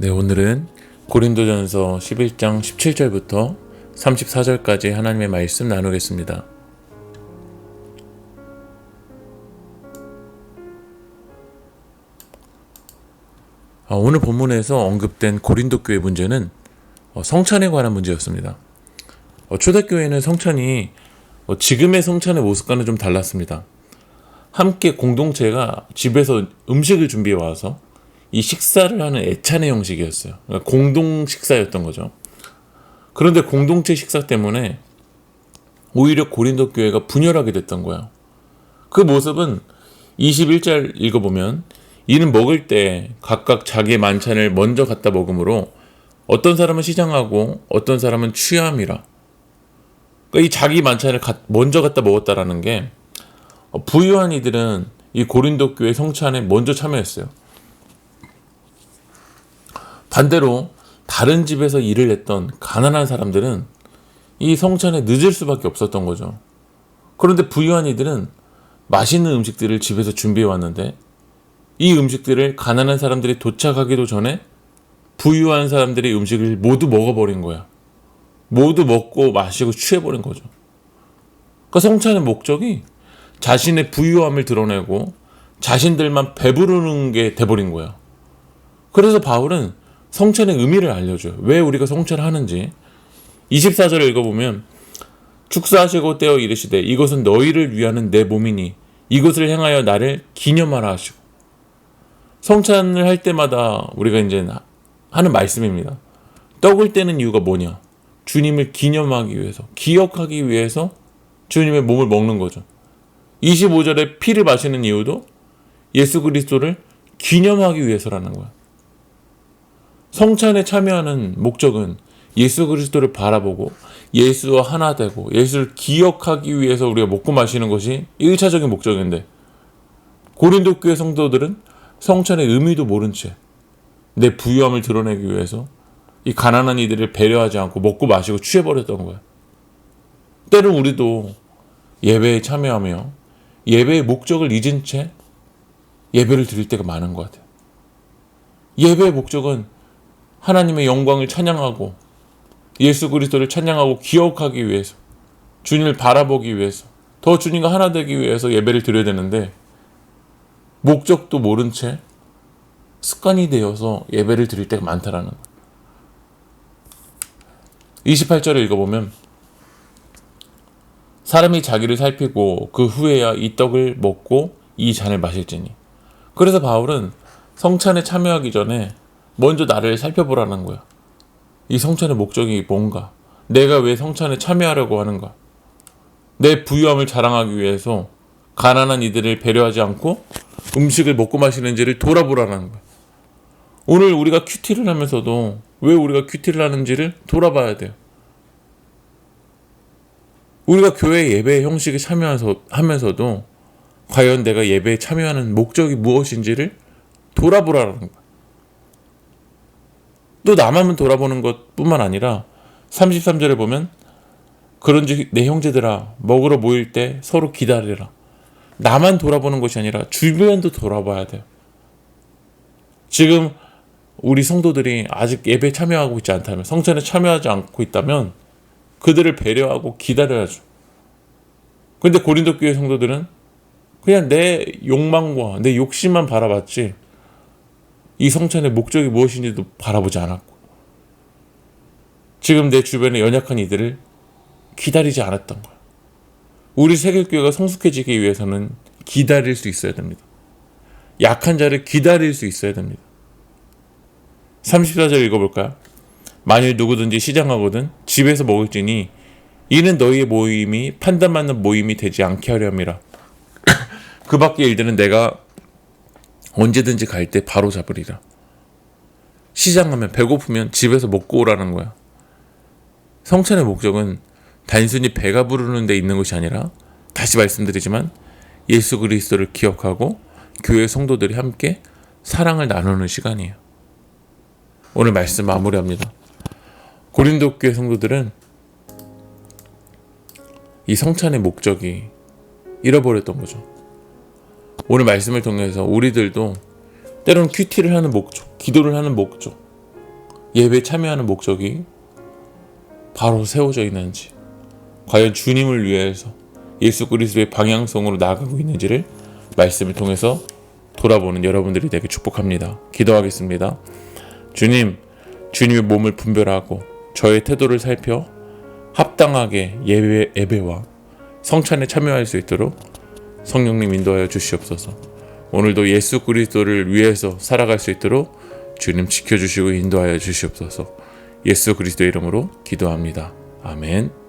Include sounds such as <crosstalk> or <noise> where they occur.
네, 오늘은 고린도전서 11장 17절부터 34절까지 하나님의 말씀 나누겠습니다. 아, 오늘 본문에서 언급된 고린도 교회 문제는 어, 성찬에 관한 문제였습니다. 어, 초대교회는 성찬이 어, 지금의 성찬의 모습과는 좀 달랐습니다. 함께 공동체가 집에서 음식을 준비해 와서 이 식사를 하는 애찬의 형식이었어요. 그러니까 공동 식사였던 거죠. 그런데 공동체 식사 때문에 오히려 고린도 교회가 분열하게 됐던 거예요. 그 모습은 21절 읽어보면 이는 먹을 때 각각 자기의 만찬을 먼저 갖다 먹으므로 어떤 사람은 시장하고 어떤 사람은 취함이라. 그러니까 이 자기 만찬을 가- 먼저 갖다 먹었다라는 게 부유한 이들은 이 고린도 교회 성찬에 먼저 참여했어요. 반대로 다른 집에서 일을 했던 가난한 사람들은 이 성찬에 늦을 수밖에 없었던 거죠. 그런데 부유한 이들은 맛있는 음식들을 집에서 준비해 왔는데 이 음식들을 가난한 사람들이 도착하기도 전에 부유한 사람들이 음식을 모두 먹어버린 거야. 모두 먹고 마시고 취해버린 거죠. 그 성찬의 목적이 자신의 부유함을 드러내고 자신들만 배부르는 게 돼버린 거야. 그래서 바울은 성찬의 의미를 알려줘요. 왜 우리가 성찬을 하는지. 24절을 읽어보면 축사하시고 떼어 이르시되 이것은 너희를 위하는 내 몸이니 이것을 행하여 나를 기념하라 하시고 성찬을 할 때마다 우리가 이제 하는 말씀입니다. 떡을 떼는 이유가 뭐냐? 주님을 기념하기 위해서, 기억하기 위해서 주님의 몸을 먹는 거죠. 25절에 피를 마시는 이유도 예수 그리스도를 기념하기 위해서라는 거야. 성찬에 참여하는 목적은 예수 그리스도를 바라보고 예수와 하나 되고 예수를 기억하기 위해서 우리가 먹고 마시는 것이 1차적인 목적인데 고린도 교회 성도들은 성찬의 의미도 모른 채 내 부유함을 드러내기 위해서 이 가난한 이들을 배려하지 않고 먹고 마시고 취해버렸던 거야. 때론 우리도 예배에 참여하며 예배의 목적을 잊은 채 예배를 드릴 때가 많은 것 같아요. 예배의 목적은 하나님의 영광을 찬양하고 예수 그리스도를 찬양하고 기억하기 위해서 주님을 바라보기 위해서 더 주님과 하나 되기 위해서 예배를 드려야 되는데 목적도 모른 채 습관이 되어서 예배를 드릴 때가 많다라는 거예요. 28절을 읽어보면 사람이 자기를 살피고 그 후에야 이 떡을 먹고 이 잔을 마실지니 그래서 바울은 성찬에 참여하기 전에 먼저 나를 살펴보라는 거야. 이 성찬의 목적이 뭔가? 내가 왜 성찬에 참여하려고 하는가? 내 부유함을 자랑하기 위해서 가난한 이들을 배려하지 않고 음식을 먹고 마시는지를 돌아보라는 거야. 오늘 우리가 큐티를 하면서도 왜 우리가 큐티를 하는지를 돌아봐야 돼요. 우리가 교회 예배 형식에 참여하면서도 과연 내가 예배에 참여하는 목적이 무엇인지를 돌아보라는 거야. 또 나만 돌아보는 것 뿐만 아니라 33절에 보면 그런지 내 형제들아 먹으러 모일 때 서로 기다리라. 나만 돌아보는 것이 아니라 주변도 돌아봐야 돼요. 지금 우리 성도들이 아직 예배에 참여하고 있지 않다면 성찬에 참여하지 않고 있다면 그들을 배려하고 기다려야죠. 근데 고린도 교회 성도들은 그냥 내 욕망과 내 욕심만 바라봤지 이 성찬의 목적이 무엇인지도 바라보지 않았고 지금 내 주변에 연약한 이들을 기다리지 않았던 거야. 우리 세계교회가 성숙해지기 위해서는 기다릴 수 있어야 됩니다. 약한 자를 기다릴 수 있어야 됩니다. 34절 읽어볼까요? 만일 누구든지 시장하거든 집에서 먹을지니 이는 너희의 모임이 판단받는 모임이 되지 않게 하려 함이라. <coughs> 그 밖의 일들은 내가 언제든지 갈 때 바로 잡으리라. 시장하면 배고프면 집에서 먹고 오라는 거야. 성찬의 목적은 단순히 배가 부르는 데 있는 것이 아니라 다시 말씀드리지만 예수 그리스도를 기억하고 교회 성도들이 함께 사랑을 나누는 시간이에요. 오늘 말씀 마무리합니다. 고린도 교회 성도들은 이 성찬의 목적이 잃어버렸던 거죠. 오늘 말씀을 통해서 우리들도 때로는 큐티를 하는 목적, 기도를 하는 목적, 예배 참여하는 목적이 바로 세워져 있는지, 과연 주님을 위해서 예수 그리스도의 방향성으로 나아가고 있는지를 말씀을 통해서 돌아보는 여러분들이 되게 축복합니다. 기도하겠습니다. 주님, 주님의 몸을 분별하고 저의 태도를 살펴 합당하게 예배, 예배와 성찬에 참여할 수 있도록 성령님 인도하여 주시옵소서. 오늘도 예수 그리스도를 위해서 살아갈 수 있도록 주님 지켜주시고 인도하여 주시옵소서. 예수 그리스도 이름으로 기도합니다. 아멘.